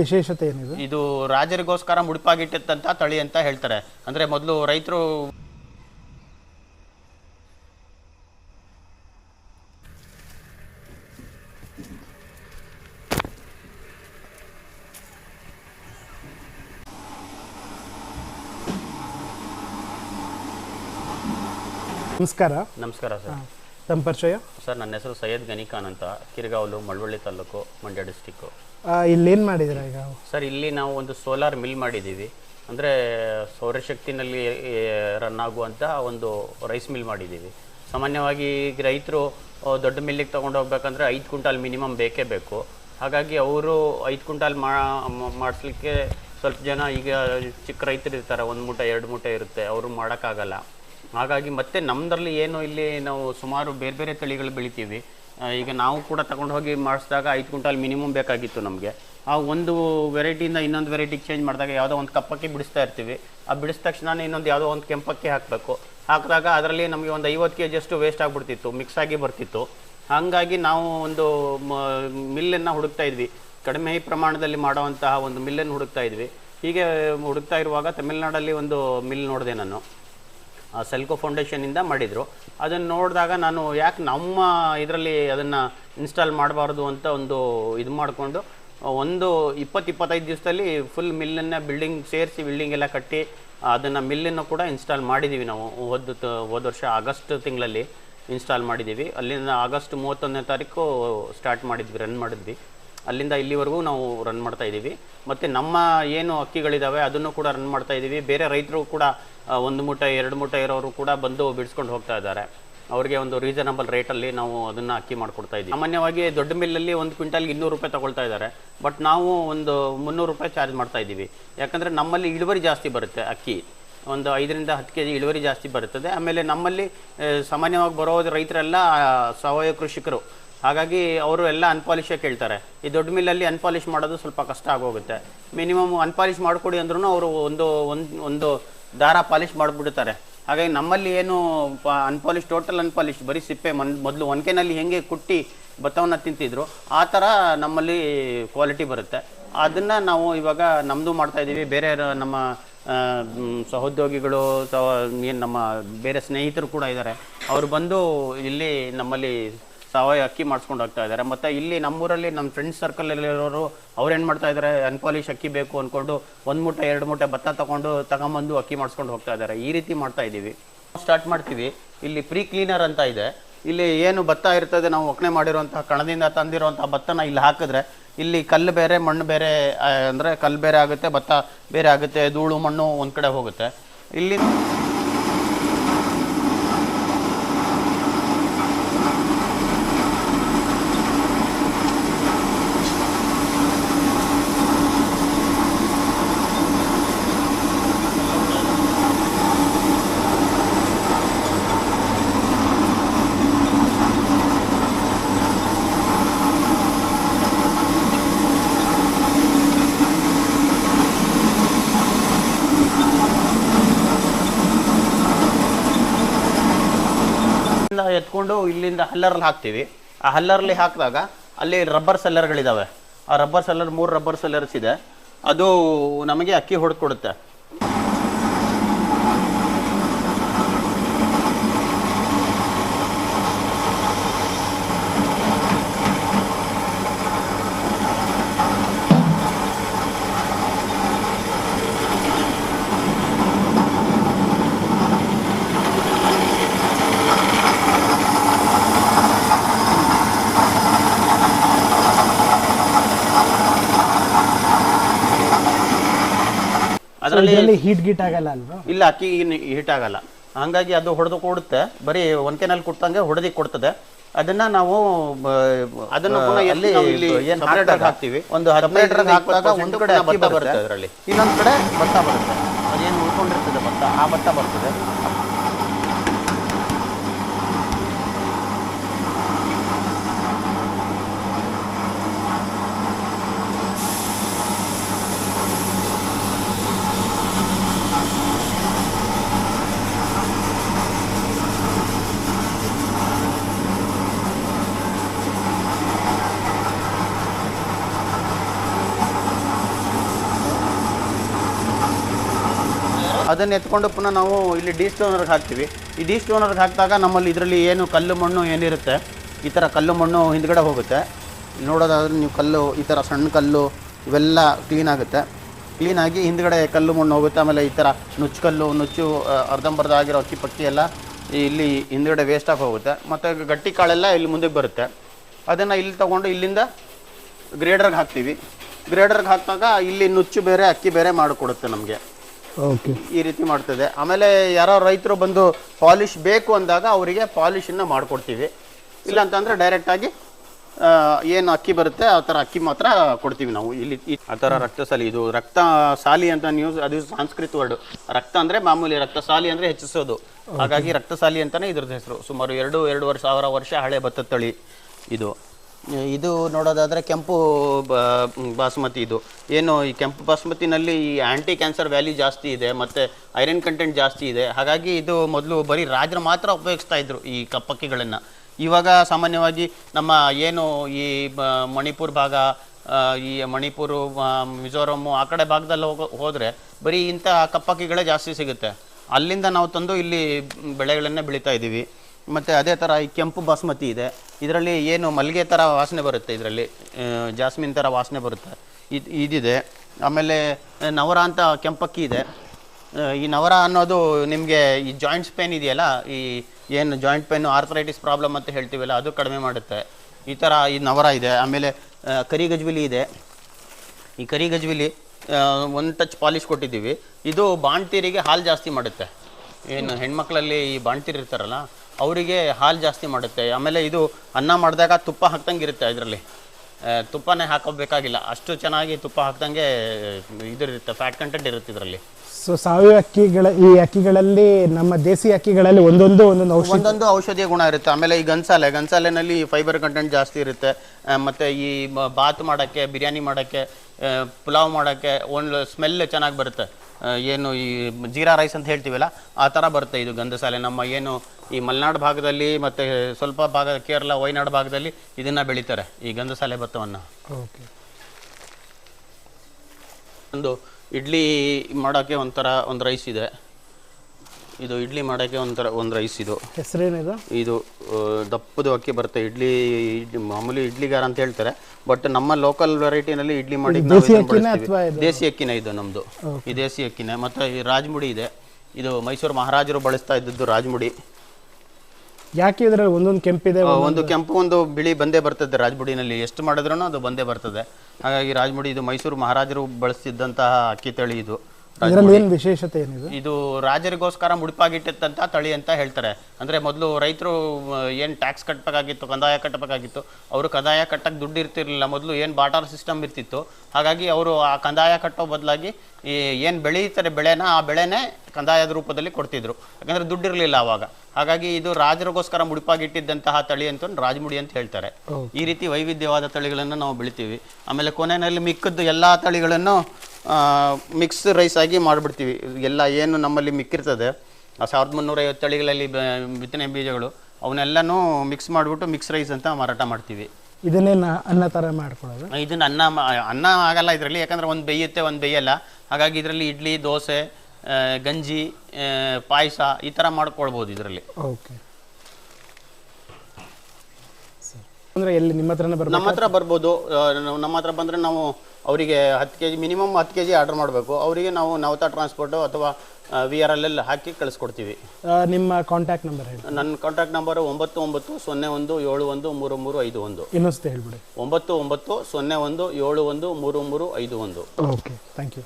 ವಿಶೇಷತೆ ಏನಿದೆ ಇದು ರಾಜರಿಗೋಸ್ಕರ ಮುಡಿಪಾಗಿಟ್ಟಂತ ತಳಿ ಅಂತ ಹೇಳ್ತಾರೆ. ಅಂದ್ರೆ ಮೊದಲು ರೈತರು ನಮಸ್ಕಾರ. ನಮಸ್ಕಾರ ಸರ್. ತಮ್ಮ ಪರಿಚಯ? ಸರ್ ನನ್ನ ಹೆಸರು ಸೈಯದ್ ಗನಿಖಾನ್ ಅಂತ. ಕಿರಿಗಾವಲು ಮಳವಳ್ಳಿ ತಾಲೂಕು ಮಂಡ್ಯ ಡಿಸ್ಟಿಕ್ಕು ಆ, ಏನು ಮಾಡಿದಿರ ಈಗ? ಸರ್ ಇಲ್ಲಿ ನಾವು ಒಂದು ಸೋಲಾರ್ ಮಿಲ್ ಮಾಡಿದ್ದೀವಿ. ಅಂದರೆ ಸೌರಶಕ್ತಿನಲ್ಲಿ ರನ್ ಆಗುವಂಥ ಒಂದು ರೈಸ್ ಮಿಲ್ ಮಾಡಿದ್ದೀವಿ. ಸಾಮಾನ್ಯವಾಗಿ ಈಗ ರೈತರು ದೊಡ್ಡ ಮಿಲ್ಲಿಗೆ ತೊಗೊಂಡು ಹೋಗ್ಬೇಕಂದ್ರೆ ಐದು ಕ್ವಿಂಟಾಲ್ ಮಿನಿಮಮ್ ಬೇಕೇ ಬೇಕು. ಹಾಗಾಗಿ ಅವರು ಐದು ಕ್ವಿಂಟಾಲ್ ಮಾಡಿಸ್ಲಿಕ್ಕೆ ಸ್ವಲ್ಪ ಜನ ಈಗ ಚಿಕ್ಕ ರೈತರು ಇರ್ತಾರೆ ಒಂದು ಮೂಟೆ ಎರಡು ಮೂಟೆ ಇರುತ್ತೆ. ಅವರು ಮಾಡೋಕ್ಕಾಗಲ್ಲ. ಹಾಗಾಗಿ ಮತ್ತೆ ನಮ್ಮದ್ರಲ್ಲಿ ಏನು ಇಲ್ಲಿ ನಾವು ಸುಮಾರು ಬೇರೆ ಬೇರೆ ತಳಿಗಳು ಬೆಳಿತೀವಿ. ಈಗ ನಾವು ಕೂಡ ತಗೊಂಡು ಹೋಗಿ ಮಾಡಿಸಿದಾಗ ಐದು ಕ್ವಿಂಟಲ್ ಮಿನಿಮಮ್ ಬೇಕಾಗಿತ್ತು ನಮಗೆ. ಆ ಒಂದು ವೆರೈಟಿಯಿಂದ ಇನ್ನೊಂದು ವೆರೈಟಿಗೆ ಚೇಂಜ್ ಮಾಡಿದಾಗ ಯಾವುದೋ ಒಂದು ಕಪ್ಪಕ್ಕೆ ಬಿಡಿಸ್ತಾ ಇರ್ತೀವಿ. ಆ ಬಿಡಿಸಿದ ತಕ್ಷಣ ಇನ್ನೊಂದು ಯಾವುದೋ ಒಂದು ಕೆಂಪಕ್ಕೆ ಹಾಕಬೇಕು. ಹಾಕಿದಾಗ ಅದರಲ್ಲಿ ನಮಗೆ ಒಂದು ಐವತ್ತು ಕೆ ಜಿಯಷ್ಟು ವೇಸ್ಟ್ ಆಗಿಬಿಡ್ತಿತ್ತು ಮಿಕ್ಸ್ ಆಗಿ ಬರ್ತಿತ್ತು. ಹಾಗಾಗಿ ನಾವು ಒಂದು ಮಿಲ್ಲನ್ನು ಹುಡುಕ್ತಾ ಇದ್ವಿ. ಕಡಿಮೆ ಪ್ರಮಾಣದಲ್ಲಿ ಮಾಡುವಂತಹ ಒಂದು ಮಿಲ್ಲನ್ನು ಹುಡುಕ್ತಾ ಇದ್ವಿ. ಹೀಗೆ ಹುಡುಕ್ತಾ ಇರುವಾಗ ತಮಿಳ್ನಾಡಲ್ಲಿ ಒಂದು ಮಿಲ್ ನೋಡಿದೆ ನಾನು. ಸೆಲ್ಕೋ ಫೌಂಡೇಶನಿಂದ ಮಾಡಿದರು. ಅದನ್ನು ನೋಡಿದಾಗ ನಾನು ಯಾಕೆ ನಮ್ಮ ಇದರಲ್ಲಿ ಅದನ್ನು ಇನ್ಸ್ಟಾಲ್ ಮಾಡಬಾರ್ದು ಅಂತ ಒಂದು ಇದು ಮಾಡಿಕೊಂಡು, ಒಂದು ಇಪ್ಪತ್ತು ಇಪ್ಪತ್ತೈದು ದಿವಸದಲ್ಲಿ ಫುಲ್ ಮಿಲ್ಲನ್ನು ಬಿಲ್ಡಿಂಗ್ ಸೇರಿಸಿ ಬಿಲ್ಡಿಂಗ್ ಎಲ್ಲ ಕಟ್ಟಿ, ಅದನ್ನು ಮಿಲ್ಲನ್ನು ಕೂಡ ಇನ್ಸ್ಟಾಲ್ ಮಾಡಿದ್ದೀವಿ ನಾವು. ಹೋದ ಹೋದ ವರ್ಷ ಆಗಸ್ಟ್ ತಿಂಗಳಲ್ಲಿ ಇನ್ಸ್ಟಾಲ್ ಮಾಡಿದ್ದೀವಿ ಅಲ್ಲಿಂದ ಆಗಸ್ಟ್ ಮೂವತ್ತೊಂದನೇ ತಾರೀಕು ಸ್ಟಾರ್ಟ್ ಮಾಡಿದ್ವಿ ರನ್ ಮಾಡಿದ್ವಿ. ಅಲ್ಲಿಂದ ಇಲ್ಲಿವರೆಗೂ ನಾವು ರನ್ ಮಾಡ್ತಾ ಇದ್ದೀವಿ. ಮತ್ತು ನಮ್ಮ ಏನು ಅಕ್ಕಿಗಳಿದ್ದಾವೆ ಅದನ್ನು ಕೂಡ ರನ್ ಮಾಡ್ತಾ ಇದ್ದೀವಿ. ಬೇರೆ ರೈತರು ಕೂಡ ಒಂದು ಮೂಟೆ, ಎರಡು ಮೂಟೆ ಇರೋರು ಕೂಡ ಬಂದು ಬಿಡಿಸ್ಕೊಂಡು ಹೋಗ್ತಾ ಇದ್ದಾರೆ. ಅವರಿಗೆ ಒಂದು ರೀಸನಬಲ್ ರೇಟಲ್ಲಿ ನಾವು ಅದನ್ನು ಅಕ್ಕಿ ಮಾಡಿಕೊಡ್ತಾ ಇದ್ದೀವಿ. ಸಾಮಾನ್ಯವಾಗಿ ದೊಡ್ಡ ಮಿಲ್ಲಲ್ಲಿ ಒಂದು ಕ್ವಿಂಟಲ್ಗೆ ಇನ್ನೂರು ರೂಪಾಯಿ ತಗೊಳ್ತಾ ಇದ್ದಾರೆ. ಬಟ್ ನಾವು ಒಂದು ಮುನ್ನೂರು ರೂಪಾಯಿ ಚಾರ್ಜ್ ಮಾಡ್ತಾ ಇದ್ದೀವಿ. ಯಾಕಂದರೆ ನಮ್ಮಲ್ಲಿ ಇಳುವರಿ ಜಾಸ್ತಿ ಬರುತ್ತೆ ಅಕ್ಕಿ. ಒಂದು ಐದರಿಂದ ಹತ್ತು ಕೆ ಜಿ ಇಳುವರಿ ಜಾಸ್ತಿ ಬರುತ್ತದೆ ಆಮೇಲೆ ನಮ್ಮಲ್ಲಿ ಸಾಮಾನ್ಯವಾಗಿ ಬರೋ ರೈತರೆಲ್ಲ ಸಾವಯವ ಕೃಷಿಕರು. ಹಾಗಾಗಿ ಅವರು ಎಲ್ಲ ಅನ್ಪಾಲಿಶೇ ಕೇಳ್ತಾರೆ. ಈ ದೊಡ್ಡ ಮಿಲ್ಲಲ್ಲಿ ಅನ್ಪಾಲಿಷ್ ಮಾಡೋದು ಸ್ವಲ್ಪ ಕಷ್ಟ ಆಗೋಗುತ್ತೆ. ಮಿನಿಮಮ್ ಅನ್ಪಾಲಿಷ್ ಮಾಡಿಕೊಡಿ ಅಂದ್ರೂ ಅವರು ಒಂದು ಒಂದು ಒಂದು ದಾರ ಪಾಲಿಷ್ ಮಾಡಿಬಿಡ್ತಾರೆ. ಹಾಗಾಗಿ ನಮ್ಮಲ್ಲಿ ಏನು ಅನ್ಪಾಲಿಷ್ ಟೋಟಲ್ ಅನ್ಪಾಲಿಷ್ ಬರೀ ಸಿಪ್ಪೆ ಮನ್, ಮೊದಲು ಒನಕೆನಲ್ಲಿ ಹೆಂಗೆ ಕುಟ್ಟಿ ಭತ್ತವನ್ನು ತಿಂತಿದ್ರು, ಆ ಥರ ನಮ್ಮಲ್ಲಿ ಕ್ವಾಲಿಟಿ ಬರುತ್ತೆ. ಅದನ್ನು ನಾವು ಇವಾಗ ನಮ್ಮದು ಮಾಡ್ತಾ ಇದ್ದೀವಿ. ಬೇರೆ ನಮ್ಮ ಸಹೋದ್ಯೋಗಿಗಳು, ಸಹ, ಏನು ನಮ್ಮ ಬೇರೆ ಸ್ನೇಹಿತರು ಕೂಡ ಇದ್ದಾರೆ ಅವರು ಬಂದು ಇಲ್ಲಿ ನಮ್ಮಲ್ಲಿ ಸಾವಯವ ಅಕ್ಕಿ ಮಾಡಿಸ್ಕೊಂಡು ಹೋಗ್ತಾ ಇದ್ದಾರೆ. ಮತ್ತು ಇಲ್ಲಿ ನಮ್ಮೂರಲ್ಲಿ ನಮ್ಮ ಫ್ರೆಂಡ್ಸ್ ಸರ್ಕಲಲ್ಲಿರೋರು ಅವ್ರು ಏನು ಮಾಡ್ತಾ ಇದ್ದಾರೆ? ಅನ್ಪಾಲಿಶ್ ಅಕ್ಕಿ ಬೇಕು ಅಂದ್ಕೊಂಡು ಒಂದು ಮೂಟೆ, ಎರಡು ಮೂಟೆ ಭತ್ತ ತಗೊಂಡು ತಗೊಂಬಂದು ಅಕ್ಕಿ ಮಾಡಿಸ್ಕೊಂಡು ಹೋಗ್ತಾ ಇದ್ದಾರೆ. ಈ ರೀತಿ ಮಾಡ್ತಾ ಇದ್ದೀವಿ. ಸ್ಟಾರ್ಟ್ ಮಾಡ್ತೀವಿ. ಇಲ್ಲಿ ಪ್ರೀ ಕ್ಲೀನರ್ ಅಂತ ಇದೆ. ಇಲ್ಲಿ ಏನು ಭತ್ತ ಇರ್ತದೆ ನಾವು ಒಕ್ಕಣೆ ಮಾಡಿರುವಂತಹ ಕಣದಿಂದ ತಂದಿರುವಂತಹ ಭತ್ತನ ಇಲ್ಲಿ ಹಾಕಿದ್ರೆ ಇಲ್ಲಿ ಕಲ್ಲು ಬೇರೆ, ಮಣ್ಣು ಬೇರೆ ಅಂದ್ರೆ ಕಲ್ಲು ಬೇರೆ ಆಗುತ್ತೆ, ಭತ್ತ ಬೇರೆ ಆಗುತ್ತೆ, ಧೂಳು ಮಣ್ಣು ಒಂದು ಕಡೆ ಹೋಗುತ್ತೆ. ಇಲ್ಲಿ ಎತ್ಕೊಂಡು ಇಲ್ಲಿಂದ ಹಲ್ಲರಲ್ಲಿ ಹಾಕ್ತೀವಿ. ಆ ಹಲ್ಲರಲ್ಲಿ ಹಾಕಿದಾಗ ಅಲ್ಲಿ ರಬ್ಬರ್ ಸೆಲ್ಲರ್ಗಳಿದಾವೆ. ಆ ರಬ್ಬರ್ ಸೆಲ್ಲರ್ ಮೂರು ರಬ್ಬರ್ ಸೆಲ್ಲರ್ಸ್ ಇದೆ. ಅದು ನಮಗೆ ಅಕ್ಕಿ ಹೊಡೆದು ಕೊಡುತ್ತೆ ಅದರಲ್ಲಿ ಹೀಟ್ ಗೀಟ್ ಆಗಲ್ಲ ಅಲ್ವಾ? ಇಲ್ಲ ಅಕ್ಕಿ ಹೀಟ್ ಆಗಲ್ಲ. ಹಂಗಾಗಿ ಅದು ಹೊಡೆದು ಕೊಡುತ್ತೆ. ಬರೀ ಒನ್ಕೆನಲ್ಲಿ ಕೊಡ್ತಂಗೆ ಹೊಡೆದಿ ಕೊಡ್ತದೆ. ಅದನ್ನ ನಾವು ಅದನ್ನು ಇಲ್ಲಿ ಅಲ್ಲಿ ಏನ್ ಹಾಕ್ತಿವಿ. ಒಂದು ಹದಿನೈದು ಹಾಕಿದಾಗ ಒಂದ್ ಕಡೆ ಭತ್ತ ಬರುತ್ತೆ. ಅದರಲ್ಲಿ. ಇನ್ನೊಂದ್ ಕಡೆ ಭತ್ತ ಬರುತ್ತೆ. ಅದೇನು ಉಳ್ಕೊಂಡಿರ್ತದೆ ಭತ್ತ? ಆ ಭತ್ತ ಬರ್ತದೆ. ಅದನ್ನು ಎತ್ಕೊಂಡು ಪುನಃ ನಾವು ಇಲ್ಲಿ ಡಿ ಸ್ಟೋನರ್ಗೆ ಹಾಕ್ತೀವಿ. ಈ ಡಿ ಸ್ಟೋನರ್ಗೆ ಹಾಕಿದಾಗ ನಮ್ಮಲ್ಲಿ ಇದರಲ್ಲಿ ಏನು ಕಲ್ಲು ಮಣ್ಣು ಏನಿರುತ್ತೆ, ಈ ಥರ ಕಲ್ಲು ಮಣ್ಣು ಹಿಂದ್ಗಡೆ ಹೋಗುತ್ತೆ. ನೋಡೋದಾದ್ರೆ ನೀವು ಕಲ್ಲು, ಈ ಥರ ಸಣ್ಣ ಕಲ್ಲು ಇವೆಲ್ಲ ಕ್ಲೀನ್ ಆಗುತ್ತೆ. ಕ್ಲೀನಾಗಿ ಹಿಂದ್ಗಡೆ ಕಲ್ಲು ಮಣ್ಣು ಹೋಗುತ್ತೆ, ಆಮೇಲೆ ಈ ಥರ ನುಚ್ಚು ಕಲ್ಲು, ನುಚ್ಚು ಅರ್ಧಂಬರ್ಧ ಆಗಿರೋ ಅಕ್ಕಿ ಪಕ್ಕಿ ಎಲ್ಲ ಇಲ್ಲಿ ಹಿಂದ್ಗಡೆ ವೇಸ್ಟ್ ಆಗಿ ಹೋಗುತ್ತೆ. ಮತ್ತು ಗಟ್ಟಿ ಕಾಳೆಲ್ಲ ಇಲ್ಲಿ ಮುಂದೆ ಬರುತ್ತೆ. ಅದನ್ನು ಇಲ್ಲಿ ತೊಗೊಂಡು ಇಲ್ಲಿಂದ ಗ್ರೇಡರ್ಗೆ ಹಾಕ್ತೀವಿ. ಗ್ರೇಡರ್ಗೆ ಹಾಕಿದಾಗ ಇಲ್ಲಿ ನುಚ್ಚು ಬೇರೆ, ಅಕ್ಕಿ ಬೇರೆ ಮಾಡಿಕೊಡುತ್ತೆ ನಮಗೆ. ಈ ರೀತಿ ಮಾಡ್ತದೆ. ಆಮೇಲೆ ಯಾರೋ ರೈತರು ಬಂದು ಪಾಲಿಶ್ ಬೇಕು ಅಂದಾಗ ಅವರಿಗೆ ಪಾಲಿಶನ್ನು ಮಾಡಿಕೊಡ್ತೀವಿ. ಇಲ್ಲ ಡೈರೆಕ್ಟ್ ಡೈರೆಕ್ಟಾಗಿ ಏನು ಅಕ್ಕಿ ಬರುತ್ತೆ ಆ ಥರ ಅಕ್ಕಿ ಮಾತ್ರ ಕೊಡ್ತೀವಿ ನಾವು. ಇಲ್ಲಿ ಆ ಥರ ರಕ್ತಸಾಲಿ ಇದು ರಕ್ತ ಸಾಲಿ ಅಂತ ನ್ಯೂಸ್ ಅದು ಸಾಂಸ್ಕೃತ ವರ್ಡ್ ರಕ್ತ ಅಂದರೆ ಮಾಮೂಲಿ ರಕ್ತಸಾಲಿ ಅಂದರೆ ಹೆಚ್ಚಿಸೋದು. ಹಾಗಾಗಿ ರಕ್ತ ಸಾಲಿ ಅಂತಲೇ ಇದ್ರದ್ದು ಹೆಸರು. ಸುಮಾರು ಎರಡು ಎರಡೂವರೆ ಸಾವಿರ ವರ್ಷ ಹಳೆ ಭತ್ತದ ತಳಿ ಇದು. ಇದು ನೋಡೋದಾದರೆ ಕೆಂಪು ಬಾಸುಮತಿ ಇದು. ಏನು ಈ ಕೆಂಪು ಬಾಸುಮತಿನಲ್ಲಿ ಈ ಆ್ಯಂಟಿ ಕ್ಯಾನ್ಸರ್ ವ್ಯಾಲ್ಯೂ ಜಾಸ್ತಿ ಇದೆ, ಮತ್ತು ಐರನ್ ಕಂಟೆಂಟ್ ಜಾಸ್ತಿ ಇದೆ. ಹಾಗಾಗಿ ಇದು ಮೊದಲು ಬರೀ ರಾಜರು ಮಾತ್ರ ಉಪಯೋಗಿಸ್ತಾ ಇದ್ರು ಈ ಕಪ್ಪಕ್ಕಿಗಳನ್ನು ಇವಾಗ ಸಾಮಾನ್ಯವಾಗಿ ನಮ್ಮ ಏನು ಈ ಮಣಿಪುರ್ ಭಾಗ ಈ ಮಣಿಪುರು ಮಿಜೋರಾಮು ಮಿಜೋರಮ್ಮು ಆ ಕಡೆ ಭಾಗದಲ್ಲಿ ಹೋಗೋ, ಹೋದರೆ ಬರೀ ಇಂಥ ಕಪ್ಪಕ್ಕಿಗಳೇ ಜಾಸ್ತಿ ಸಿಗುತ್ತೆ. ಅಲ್ಲಿಂದ ನಾವು ತಂದು ಇಲ್ಲಿ ಬೆಳೆಗಳನ್ನೇ ಬೆಳೀತಾ ಇದ್ದೀವಿ. ಮತ್ತು ಅದೇ ಥರ ಈ ಕೆಂಪು ಬಾಸ್ಮತಿ ಇದೆ. ಇದರಲ್ಲಿ ಏನು ಮಲ್ಲಿಗೆ ಥರ ವಾಸನೆ ಬರುತ್ತೆ ಇದರಲ್ಲಿ. ಜಾಸ್ಮಿನ್ ಥರ ವಾಸನೆ ಬರುತ್ತೆ. ಇದು, ಇದಿದೆ. ಆಮೇಲೆ ನವರ ಅಂತ ಕೆಂಪಕ್ಕಿ ಇದೆ. ಈ ನವರ ಅನ್ನೋದು ನಿಮಗೆ ಈ ಜಾಯಿಂಟ್ಸ್ ಪೇನ್ ಇದೆಯಲ್ಲ, ಈ ಏನು ಜಾಯಿಂಟ್ ಪೇನು ಆರ್ಥರೈಟಿಸ್ ಪ್ರಾಬ್ಲಮ್ ಅಂತ ಹೇಳ್ತೀವಲ್ಲ, ಅದು ಕಡಿಮೆ ಮಾಡುತ್ತೆ. ಈ ಥರ ಈ ನವರ ಇದೆ. ಆಮೇಲೆ ಕರಿ ಗಜ್ವಿಲಿ ಇದೆ. ಈ ಕರಿ ಗಜ್ವಿಲಿ ಒಂದು ಟಚ್ ಪಾಲಿಶ್ ಕೊಟ್ಟಿದ್ದೀವಿ. ಇದು ಬಾಣ್ತೀರಿಗೆ ಹಾಲು ಜಾಸ್ತಿ ಮಾಡುತ್ತೆ. ಏನು ಹೆಣ್ಮಕ್ಳಲ್ಲಿ ಈ ಬಾಣ್ತೀರಿ ಇರ್ತಾರಲ್ಲ ಅವರಿಗೆ ಹಾಲು ಜಾಸ್ತಿ ಮಾಡುತ್ತೆ. ಆಮೇಲೆ ಇದು ಅನ್ನ ಮಾಡಿದಾಗ ತುಪ್ಪ ಹಾಕ್ದಂಗೆ ಇರುತ್ತೆ ಇದರಲ್ಲಿ ತುಪ್ಪನೇ ಹಾಕೋಬೇಕಾಗಿಲ್ಲ. ಅಷ್ಟು ಚೆನ್ನಾಗಿ ತುಪ್ಪ ಹಾಕ್ದಂಗೆ ಇದಿರುತ್ತೆ ಫ್ಯಾಟ್ ಕಂಟೆಂಟ್ ಇರುತ್ತೆ ಇದರಲ್ಲಿ. ಸೊ ಸಾವಯವ ಅಕ್ಕಿಗಳ ಈ ಅಕ್ಕಿಗಳಲ್ಲಿ ನಮ್ಮ ದೇಸಿ ಅಕ್ಕಿಗಳಲ್ಲಿ ಒಂದೊಂದು ಒಂದೊಂದು ಔಷಧಿ ಒಂದೊಂದು ಔಷಧೀಯ ಗುಣ ಇರುತ್ತೆ. ಆಮೇಲೆ ಈ ಗನ್ಸಾಲೆ ಗನ್ಸಾಲೆನಲ್ಲಿ ಫೈಬರ್ ಕಂಟೆಂಟ್ ಜಾಸ್ತಿ ಇರುತ್ತೆ. ಮತ್ತು ಈ ಬಾತ್ ಮಾಡೋಕ್ಕೆ ಬಿರಿಯಾನಿ ಮಾಡೋಕ್ಕೆ ಪುಲಾವ್ ಮಾಡೋಕ್ಕೆ ಒಂದು ಸ್ಮೆಲ್ ಚೆನ್ನಾಗಿ ಬರುತ್ತೆ. ಏನು ಈ ಜೀರಾ ರೈಸ್ ಅಂತ ಹೇಳ್ತೀವಲ್ಲ ಆ ಥರ ಬರುತ್ತೆ ಇದು ಗಂಧಸಾಲೆ. ನಮ್ಮ ಏನು ಈ ಮಲೆನಾಡು ಭಾಗದಲ್ಲಿ ಮತ್ತು ಸ್ವಲ್ಪ ಭಾಗ ಕೇರಳ ವಯನಾಡು ಭಾಗದಲ್ಲಿ ಇದನ್ನು ಬೆಳೀತಾರೆ ಈ ಗಂಧಸಾಲೆ ಭತ್ತವನ್ನು. ಓಕೆ. ಒಂದು ಇಡ್ಲಿ ಮಾಡೋಕ್ಕೆ ಒಂಥರ ಒಂದು ರೈಸ್ ಇದೆ. ಇದು ಇಡ್ಲಿ ಮಾಡೋಕ್ಕೆ ಒಂಥರ ಒಂದು ರೈಸ್ ಇದು. ಹೆಸರೇನಿದು ಇದು? ದಪ್ಪದು ಅಕ್ಕಿ ಬರುತ್ತೆ. ಇಡ್ಲಿ ಇಡ್ಲಿ ಮಾಮೂಲಿ ಇಡ್ಲಿಗಾರ ಅಂತ ಹೇಳ್ತಾರೆ. ಬಟ್ ನಮ್ಮ ಲೋಕಲ್ ವೆರೈಟಿನಲ್ಲಿ ಇಡ್ಲಿ ಮಾಡಿ ದೇಸಿ ಅಕ್ಕಿನ ಇದು? ದೇಸಿ ಅಕ್ಕಿನೇ ಇದು ನಮ್ಮದು ಈ ದೇಸಿ ಅಕ್ಕಿನೇ. ಮತ್ತು ಈ ರಾಜಮುಡಿ ಇದೆ. ಇದು ಮೈಸೂರು ಮಹಾರಾಜರು ಬಳಸ್ತಾ ಇದ್ದದ್ದು ರಾಜಮುಡಿ. ಯಾಕೆ ಇದರಲ್ಲಿ ಒಂದೊಂದು ಕೆಂಪಿದೆ ಒಂದು ಕೆಂಪು ಒಂದು ಬಿಳಿ ಬಂದೇ ಬರ್ತದೆ ರಾಜಮುಡಿನಲ್ಲಿ. ಎಷ್ಟು ಮಾಡಿದ್ರೂ ಅದು ಬಂದೇ ಬರ್ತದೆ. ಹಾಗಾಗಿ ರಾಜಮುಡಿ ಇದು ಮೈಸೂರು ಮಹಾರಾಜರು ಬಳಸ್ತಿದ್ದಂತಹ ಅಕ್ಕಿ ತಳಿ ಇದು. ಇದರಲ್ಲಿ ಏನು ವಿಶೇಷತೆ ಏನಿದೆ? ಇದು ರಾಜರಿಗೋಸ್ಕರ ಮುಡಿಪಾಗಿಟ್ಟಂತ ತಳಿ ಅಂತ ಹೇಳ್ತಾರೆ. ಅಂದ್ರೆ ಮೊದಲು ರೈತರು ಏನು ಟ್ಯಾಕ್ಸ್ ಕಟ್ಟಬೇಕಾಗಿತ್ತು ಕಂದಾಯ ಕಟ್ಟಬೇಕಾಗಿತ್ತು ಅವರು ಕಂದಾಯ ಕಟ್ಟಕ್ಕೆ ದುಡ್ಡು ಇರ್ತಿರ್ಲಿಲ್ಲ. ಮೊದಲು ಏನು ಬಾಟಾರ್ ಸಿಸ್ಟಮ್ ಇರ್ತಿತ್ತು. ಹಾಗಾಗಿ ಅವರು ಆ ಕಂದಾಯ ಕಟ್ಟೋ ಬದಲಾಗಿ ಈ ಏನು ಬೆಳೀತಾರೆ ಬೆಳೆನ ಆ ಬೆಳೆನೇ ಕಂದಾಯದ ರೂಪದಲ್ಲಿ ಕೊಡ್ತಿದ್ರು. ಯಾಕಂದರೆ ದುಡ್ಡಿರಲಿಲ್ಲ ಆವಾಗ ಹಾಗಾಗಿ ಇದು ರಾಜರಿಗೋಸ್ಕರ ಮುಡಿಪಾಗಿಟ್ಟಿದ್ದಂತಹ ತಳಿ ಅಂತ ರಾಜಮುಡಿ ಅಂತ ಹೇಳ್ತಾರೆ. ಈ ರೀತಿ ವೈವಿಧ್ಯವಾದ ತಳಿಗಳನ್ನು ನಾವು ಬೆಳಿತೀವಿ. ಆಮೇಲೆ ಕೊನೆಯಲ್ಲಿ ಮಿಕ್ಕದ್ದು ಎಲ್ಲ ತಳಿಗಳನ್ನು ಮಿಕ್ಸ್ ರೈಸ್ ಆಗಿ ಮಾಡಿಬಿಡ್ತೀವಿ. ಎಲ್ಲ ಏನು ನಮ್ಮಲ್ಲಿ ಮಿಕ್ಕಿರ್ತದೆ. ಆ ಸಾವಿರದ ಮುನ್ನೂರೈವತ್ತು ತಳಿಗಳಲ್ಲಿ ಬಿತ್ತನೆ ಬೀಜಗಳು ಅವನ್ನೆಲ್ಲನೂ ಮಿಕ್ಸ್ ಮಾಡಿಬಿಟ್ಟು ಮಿಕ್ಸ್ ರೈಸ್ ಅಂತ ಮಾರಾಟ ಮಾಡ್ತೀವಿ. ಇದನ್ನೇ ನಾ- ಅನ್ನ ತರ ಮಾಡ್ಕೊಳ್ಳೋದು. ಇದನ್ನ ಅನ್ನ ಮಾ- ಅನ್ನ ಆಗಲ್ಲ ಇದರಲ್ಲಿ ಯಾಕಂದ್ರೆ ಒಂದು ಬೇಯುತ್ತೆ ಒಂದು ಬೇಯಲ್ಲ. ಹಾಗಾಗಿ ಇದರಲ್ಲಿ ಇಡ್ಲಿ ದೋಸೆ ಆ, ಗಂಜಿ ಪಾಯಸ ಈ ತರ ಮಾಡ್ಕೊಳ್ಬಹುದು ಇದರಲ್ಲಿ. ಓಕೆ. ಅಂದ್ರೆ ಎಲ್ಲಿ ನಿಮ್ಮ ಹತ್ರನೇ ಬರ್ಬೇಕು? ನಮ್ಮ ಹತ್ರ ಬರ್ಬೋದು. ಆ, ನಾವು- ನಮ್ಮ ಹತ್ರ ಬಂದರೆ ನಾವು ಅವರಿಗೆ ಹತ್ತು ಕೆ ಜಿ ಮಿನಿಮಮ್ ಹತ್ತು ಕೆ ಜಿ ಆರ್ಡರ್ ಮಾಡಬೇಕು. ಅವರಿಗೆ ನಾವು ನವತಾ ಟ್ರಾನ್ಸ್ಪೋರ್ಟು ಅಥವಾ ವಿ ಆರ್ ಎಲ್ ಹಾಕಿ ಕಳಿಸ್ಕೊಡ್ತೀವಿ. ನಿಮ್ಮ ಕಾಂಟ್ಯಾಕ್ಟ್ ನಂಬರ್ ಹೇಳಿ. ನನ್ನ ಕಾಂಟ್ಯಾಕ್ಟ್ ನಂಬರ್ ಒಂಬತ್ತು ಒಂಬತ್ತು ಸೊನ್ನೆ ಒಂದು ಏಳು ಒಂದು ಮೂರು ಮೂರು ಐದು ಒಂದು. ಇನ್ನೊಂದು ಹೇಳ್ಬಿಡಿ. ಒಂಬತ್ತು ಒಂಬತ್ತು ಸೊನ್ನೆ ಒಂದು ಏಳು ಒಂದು ಮೂರು ಮೂರು ಐದು ಒಂದು. Okay thank you